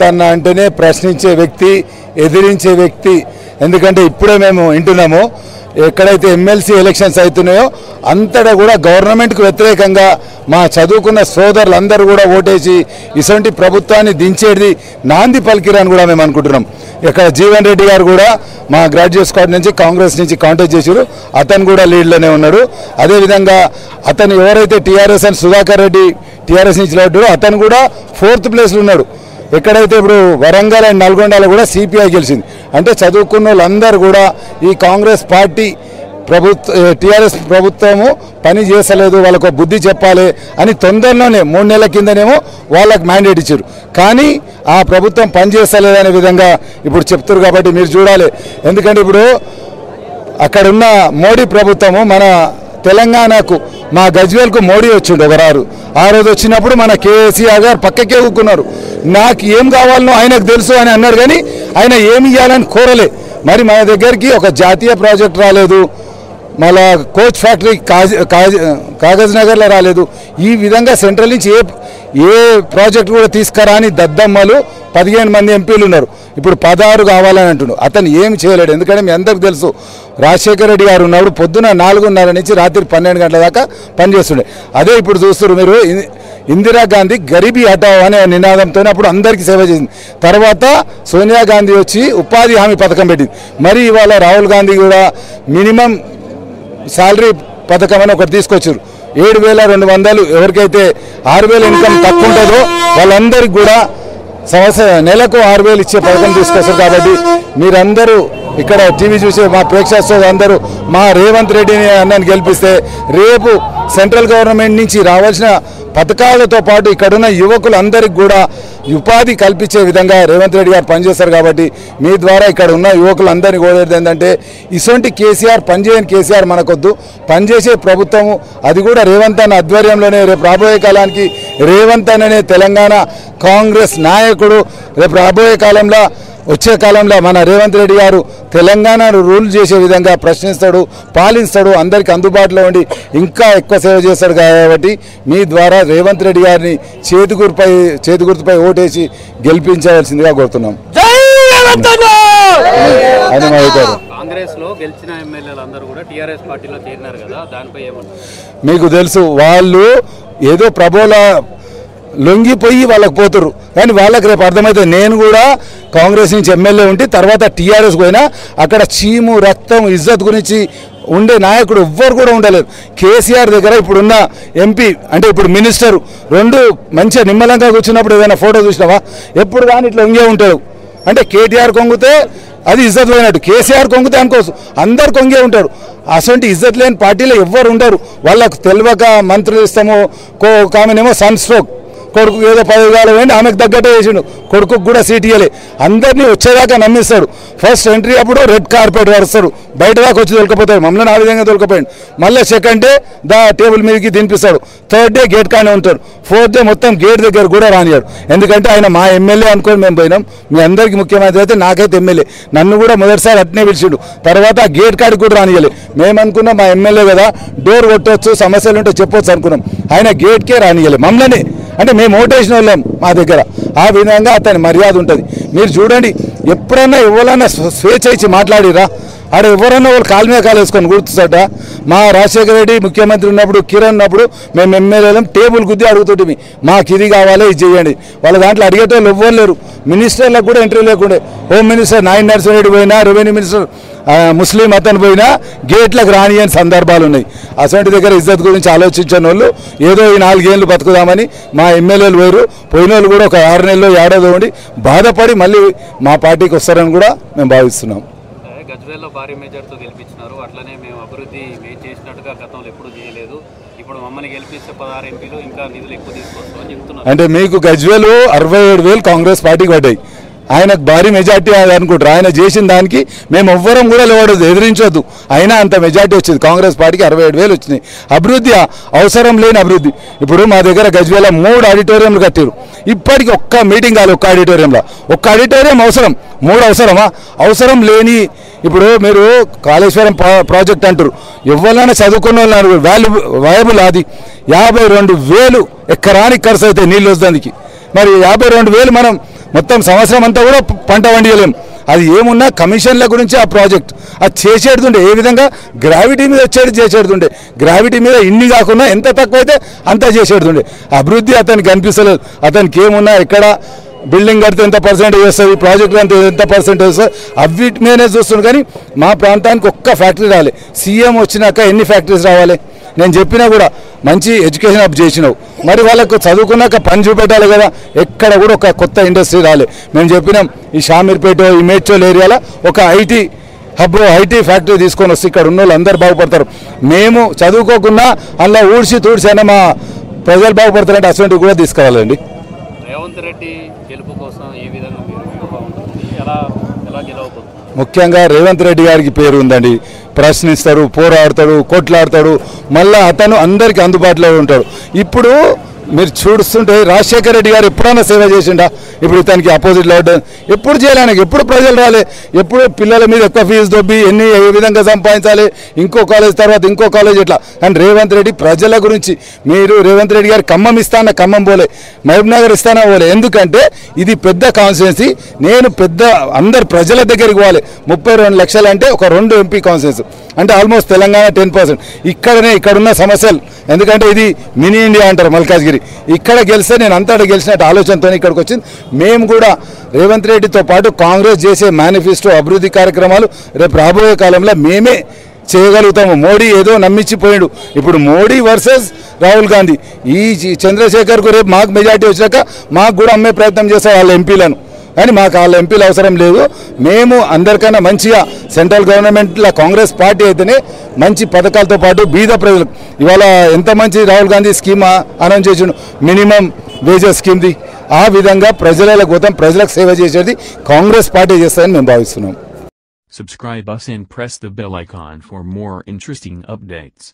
తన అంటేనే ప్రశ్నించే వ్యక్తి ఎదిరించే వ్యక్తి. ఎందుకంటే ఇప్పుడే మేము వింటున్నాము ఎక్కడైతే ఎమ్మెల్సీ ఎలక్షన్స్ అవుతున్నాయో అంతటా కూడా గవర్నమెంట్కు వ్యతిరేకంగా మా చదువుకున్న సోదరులందరూ కూడా ఓటేసి ఇటువంటి ప్రభుత్వాన్ని దించేది నాంది పలికిరని కూడా మేము అనుకుంటున్నాం. ఇక్కడ జీవన్ రెడ్డి గారు కూడా మా గ్రాడ్యుయేట్ స్క్వాడ్ నుంచి కాంగ్రెస్ నుంచి కాంటాక్ట్ చేశారు. అతను కూడా లీడ్లోనే ఉన్నాడు. అదేవిధంగా అతను ఎవరైతే టీఆర్ఎస్ అని సుధాకర్ రెడ్డి టీఆర్ఎస్ నుంచి లాడాడో అతను కూడా ఫోర్త్ ప్లేస్లో ఉన్నాడు. ఎక్కడైతే ఇప్పుడు వరంగల్ అండ్ నల్గొండలో కూడా సిపిఐ గెలిచింది. అంటే చదువుకున్న వాళ్ళందరూ కూడా ఈ కాంగ్రెస్ పార్టీ ప్రభుత్వ టీఆర్ఎస్ ప్రభుత్వము పని చేసలేదు వాళ్ళకు బుద్ధి చెప్పాలి అని తొందరలోనే మూడు నెలల కిందనేమో వాళ్ళకి మ్యాండేట్ ఇచ్చారు. కానీ ఆ ప్రభుత్వం పని అనే విధంగా ఇప్పుడు చెప్తారు కాబట్టి మీరు చూడాలి. ఎందుకంటే ఇప్పుడు అక్కడున్న మోడీ ప్రభుత్వము మన తెలంగాణకు మా గజ్వేల్కు మోడీ వచ్చిండు ఒకరారు. ఆ రోజు వచ్చినప్పుడు మన కేసీఆర్ గారు పక్కకే ఊక్కున్నారు నాకు ఏం కావాలనో ఆయనకు తెలుసు అని అన్నాడు కానీ ఆయన ఏమి ఇవ్వాలని కోరలే. మరి మన దగ్గరికి ఒక జాతీయ ప్రాజెక్ట్ రాలేదు. మళ్ళా కోచ్ ఫ్యాక్టరీ కాజ్ కాగజ్ నగర్లో రాలేదు. ఈ విధంగా సెంట్రల్ నుంచి ఏ ఏ ప్రాజెక్ట్ కూడా తీసుకురాని దద్దమ్మలు పదిహేను మంది ఎంపీలు ఉన్నారు. ఇప్పుడు పదహారు కావాలని అంటున్నారు. అతను ఏం చేయలేడు. ఎందుకంటే మీ అందరికి తెలుసు రాజశేఖర రెడ్డి గారు ఉన్నప్పుడు పొద్దున నాలుగున్నర నుంచి రాత్రి పన్నెండు గంటల దాకా పనిచేస్తుండే అదే ఇప్పుడు చూస్తారు మీరు ఇందిరాగాంధీ గరీబీ హటావ్ అనే నినాదంతో అప్పుడు అందరికీ సేవ చేసింది. తర్వాత సోనియా గాంధీ వచ్చి ఉపాధి హామీ పథకం పెట్టింది. మరి ఇవాళ రాహుల్ గాంధీ కూడా మినిమం శాలరీ పథకం అని ఒకటి తీసుకొచ్చారు. ఏడు వేల రెండు వందలు ఎవరికైతే ఆరు వేల ఇన్కమ్ తక్కువ ఉంటుందో వాళ్ళందరికీ కూడా సంవత్సరం నెలకు ఆరు వేలు ఇచ్చే పథకం తీసుకొస్తారు కాబట్టి మీరందరూ ఇక్కడ టీవీ చూసే మా ప్రేక్షకులు అందరూ మా రేవంత్ రెడ్డిని అన్నని గెలిపిస్తే రేపు సెంట్రల్ గవర్నమెంట్ నుంచి రావాల్సిన పథకాలతో పాటు ఇక్కడున్న యువకులందరికీ కూడా ఉపాధి కల్పించే విధంగా రేవంత్ రెడ్డి గారు పనిచేస్తారు కాబట్టి మీ ద్వారా ఇక్కడ ఉన్న యువకులందరినీ కోరేది ఏంటంటే ఇటువంటి కేసీఆర్ పనిచేయని కేసీఆర్ మనకొద్దు. పనిచేసే ప్రభుత్వము అది కూడా రేవంత్ అన్న ఆధ్వర్యంలోనే రేపు రాబోయే కాలానికి రేవంత్ అన్ననే తెలంగాణ కాంగ్రెస్ నాయకుడు. రేపు రాబోయే కాలంలో వచ్చే కాలంలో మన రేవంత్ రెడ్డి గారు తెలంగాణను రూల్ చేసే విధంగా ప్రశ్నిస్తాడు పాలిస్తాడు అందరికీ అందుబాటులో ఉండి ఇంకా ఎక్కువ సేవ చేస్తాడు కాబట్టి మీ ద్వారా రేవంత్ రెడ్డి గారిని చేతి గుర్తుపై చేతి గుర్తుపై ఓటేసి గెలిపించవలసిందిగా కోరుతున్నాం. అని మా అభిప్రాయం. కాంగ్రెస్లో గెలిచిన ఎమ్మెల్యేలు అందరూ కూడా టీఆర్ఎస్ పార్టీలో చేరినారు కదా దానిపై ఏమంటారు? మీకు తెలుసు వాళ్ళు ఏదో ప్రభోల లొంగిపోయి వాళ్ళకి పోతురు కానీ వాళ్ళకి రేపు అర్థమవుతుంది నేను కూడా కాంగ్రెస్ నుంచి ఎమ్మెల్యే ఉంటే తర్వాత టీఆర్ఎస్ పోయినా అక్కడ చీము రక్తం ఇజ్జత్ గురించి ఉండే నాయకుడు ఎవ్వరు కూడా ఉండలేరు కేసీఆర్ దగ్గర ఇప్పుడున్న ఎంపీ అంటే ఇప్పుడు మినిస్టర్ రెండు మంచిగా నిమ్మలంగా కూర్చున్నప్పుడు ఏదైనా ఫోటో చూసినావా? ఎప్పుడు కానీ ఇట్లా ఉంగే ఉంటాడు అంటే కేటీఆర్ కొంగితే అది ఇజ్జత్ పోయినట్టు కేసీఆర్ కొంగితే అనుకోవచ్చు అందరు కొంగే ఉంటారు. అసలు ఇజ్జత్ లేని పార్టీలో ఎవ్వరు ఉండరు. వాళ్ళకు తెలియక మంత్రులు ఇస్తాము కో కామెనేమో సన్ స్ట్రోక్ కొడుకు ఏదో పదవి కాలం ఆమెకు తగ్గట్టే వేసిండు కొడుకుకు కూడా సీట్ ఇవ్వలే అందరినీ వచ్చేదాకా నమ్మిస్తాడు. ఫస్ట్ ఎంట్రీ అప్పుడు రెడ్ కార్పెట్ వరుస్తాడు. బయట దాకా వచ్చి దొరికిపోతాడు మమ్మల్ని ఆ విధంగా దొరికిపోయాడు మళ్ళీ సెకండ్ డే దా టేబుల్ మీదకి తినిపిస్తాడు థర్డ్ డే గేట్ కానే ఉంటాడు. ఫోర్త్ డే మొత్తం గేట్ దగ్గర కూడా రానియాడు ఎందుకంటే ఆయన మా ఎమ్మెల్యే అనుకొని మేము పోయినాం. మీ అందరికీ ముఖ్యమంత్రి అయితే నాకైతే ఎమ్మెల్యే నన్ను కూడా మొదటిసారి అట్నే పిలిచిండు. తర్వాత ఆ గేట్ కాడికి కూడా రానియలే మేము అనుకున్నాం మా ఎమ్మెల్యే కదా డోర్ కొట్టవచ్చు సమస్యలు ఉంటే చెప్పొచ్చు అనుకున్నాం. ఆయన గేట్కే రానియలే మమ్మల్ని అంటే మేము ఓటేసిన వాళ్ళం మా దగ్గర. ఆ విధంగా అతని మర్యాద ఉంటుంది. మీరు చూడండి ఎప్పుడైనా ఎవరైనా స్వేచ్ఛ ఇచ్చి మాట్లాడిరా ఆడ ఎవరన్నా వాళ్ళు కాలు మీద కాలు వేసుకొని గుర్తుసట మా రాజశేఖర రెడ్డి ముఖ్యమంత్రి ఉన్నప్పుడు కిరణ్ ఉన్నప్పుడు మేము ఎమ్మెల్యేలం టేబుల్ గుద్ది అడుగుతుంటే మాకు ఇది కావాలి ఇది చేయండి. వాళ్ళ దాంట్లో అడిగేటోళ్ళు ఎవ్వరు లేరు. మినిస్టర్లకు కూడా ఎంట్రీ లేకుండే. హోమ్ మినిస్టర్ నాయన్ నరసింహరెడ్డి పోయినా రెవెన్యూ మినిస్టర్ ముస్లిం అతను పోయినా గేట్లకు రానియని సందర్భాలు ఉన్నాయి. అసంటి దగ్గర ఇజ్జత్ గురించి ఆలోచించిన వాళ్ళు ఏదో ఈ నాలుగేళ్ళు బతుకుదామని మా ఎమ్మెల్యేలు వేరు పోయిన వాళ్ళు కూడా ఒక ఆరు నెలలో ఏడాది ఉండి బాధపడి మళ్ళీ మా పార్టీకి వస్తారని కూడా మేము భావిస్తున్నాం. అంటే భారీ మెజార్టీతో గెలిపించినారు. అట్లనే మేము అభివృద్ధి మేము చేసినట్టుగా గతంలో ఎప్పుడు చేయలేదు. ఇప్పుడు మమ్మల్ని గెలిపిస్తే పదహారు ఎంపీలు ఇంకా నిధులు ఎక్కువ తీసుకొస్తామని చెప్తున్నారు. అంటే మీకు గజ్వేలు అరవై ఏడు వేలు కాంగ్రెస్ పార్టీకి పడ్డాయి. ఆయనకు భారీ మెజార్టీ అనుకుంటారు. ఆయన చేసిన దానికి మేము ఎవ్వరం కూడా లేవడదు ఎదిరించొద్దు. అయినా అంత మెజార్టీ వచ్చింది. కాంగ్రెస్ పార్టీకి అరవై ఏడు వేలు వచ్చినాయి. అభివృద్ధి అవసరం లేని అభివృద్ధి. ఇప్పుడు మా దగ్గర గజ్వేల మూడు ఆడిటోరియంలు కట్టారు ఇప్పటికి ఒక్క మీటింగ్ కాదు ఒక్క ఆడిటోరియంలో. ఒక్క ఆడిటోరియం అవసరం. మూడు అవసరమా అవసరం లేని ఇప్పుడు మీరు కాళేశ్వరం ప్రాజెక్ట్ అంటారు ఎవరైనా చదువుకున్న వాళ్ళు వాల్యూ వయబుల్ అది. యాభై రెండు వేలు ఎకరానికి ఖర్చు అవుతాయి నీళ్ళు వచ్చేదానికి మరి యాభై రెండు వేలు మనం మొత్తం సంవత్సరం అంతా కూడా పంట వండియలేము అది ఏమున్నా కమిషన్ల గురించి ఆ ప్రాజెక్ట్. అది చేసేడుతుండే. ఏ విధంగా? గ్రావిటీ మీద వచ్చేది చేసేడుతుండే. గ్రావిటీ మీద ఇన్ని కాకుండా ఎంత తక్కువైతే అంత చేసేడుతుండే. అభివృద్ధి అతనికి కనిపిస్తలేదు. అతనికి ఏమున్నా ఎక్కడ బిల్డింగ్ కడితే ఎంత పర్సెంటేజ్ వస్తుంది? ప్రాజెక్ట్ అంత ఎంత పర్సెంటేజ్ వస్తుంది? అవి మీదనే చూస్తుంది కానీ మా ప్రాంతానికి ఒక్క ఫ్యాక్టరీ రావాలి సీఎం వచ్చినాక ఎన్ని ఫ్యాక్టరీస్ రావాలి? నేను చెప్పినా కూడా మంచి ఎడ్యుకేషన్ అప్ చేసినావు. మరి వాళ్ళకు చదువుకున్నాక పని చూపెట్టాలి కదా. ఎక్కడ కూడా ఒక కొత్త ఇండస్ట్రీ రాలే. మేము చెప్పినాం ఈ షామీర్పేట ఈ మేడ్చోల్ ఏరియాలో ఒక ఐటీ హబ్ ఐటీ ఫ్యాక్టరీ తీసుకొని వస్తే ఇక్కడ ఉన్న వాళ్ళు అందరు బాగుపడతారు. మేము చదువుకోకుండా అందులో ఊడ్చి తూడ్చి అన్న మా ప్రజలు బాగుపడతారంటే అటువంటివి కూడా తీసుకురావాలండి రేవంత్ రెడ్డి గెలుపు కోసం ఏ విధంగా మీరు ఎలా ఎలా గెలవబోతున్నారు? ముఖ్యంగా రేవంత్ రెడ్డి గారికి పేరు ఉందండి. ప్రశ్నిస్తారు పోరాడతాడు కొట్లాడతాడు. మళ్ళీ అతను అందరికీ అందుబాటులో ఉంటాడు. ఇప్పుడు మీరు చూస్తుంటే రాజశేఖర రెడ్డి గారు ఎప్పుడైనా సేవ చేసిండా? ఇప్పుడు ఇతనికి అపోజిట్ పడ్డా- ఎప్పుడు చేయాలి ఎప్పుడు ప్రజలు రాలే? ఎప్పుడు పిల్లల మీద ఎక్కువ ఫీజు దొబ్బి ఎన్ని ఏ విధంగా సంపాదించాలి? ఇంకో కాలేజ్ తర్వాత ఇంకో కాలేజ్ ఇట్లా కానీ రేవంత్ రెడ్డి ప్రజల గురించి మీరు రేవంత్ రెడ్డి గారు ఖమ్మం ఇస్తాన? ఖమ్మం పోలే. మహబూబ్నగర్ ఇస్తానా? పోలే. ఎందుకంటే ఇది పెద్ద కాన్స్టిట్యున్సీ నేను పెద్ద అందరు ప్రజల దగ్గరికి పోవాలి. ముప్పై రెండు లక్షలు అంటే ఒక రెండు ఎంపీ కాన్స్టిట్యున్సీ అంటే ఆల్మోస్ట్ తెలంగాణ టెన్ పర్సెంట్ ఇక్కడనే ఇక్కడున్న సమస్యలు. ఎందుకంటే ఇది మినీ ఇండియా అంటారు మల్కాజ్గిరి. ఇక్కడ గెలిస్తే నేను అంతటా గెలిచినట్టు ఆలోచనతో ఇక్కడికి వచ్చింది. మేము కూడా రేవంత్ రెడ్డితో పాటు కాంగ్రెస్ చేసే మేనిఫెస్టో అభివృద్ధి కార్యక్రమాలు రేపు రాబోయే కాలంలో మేమే చేయగలుగుతాము. మోడీ ఏదో నమ్మించిపోయాడు. ఇప్పుడు మోడీ వర్సెస్ రాహుల్ గాంధీ. ఈ చంద్రశేఖర్కు రేపు మాకు మెజార్టీ వచ్చాక మాకు కూడా అమ్మే ప్రయత్నం చేస్తారు వాళ్ళ ఎంపీలను. కానీ మాకు వాళ్ళ ఎంపీలు అవసరం లేదు. మేము అందరికన్నా మంచిగా సెంట్రల్ గవర్నమెంట్లో కాంగ్రెస్ పార్టీ అయితేనే మంచి పథకాలతో పాటు బీద ప్రజలకు ఇవాళ ఎంత మంచి రాహుల్ గాంధీ స్కీమ్ అనౌన్స్ చేసిండు? మినిమం వేజెస్ స్కీమ్ది. ఆ విధంగా ప్రజల కోసం ప్రజలకు సేవ చేసేది కాంగ్రెస్ పార్టీ చేస్తారని మేము భావిస్తున్నాం. Subscribe us and press the bell icon for more interesting updates.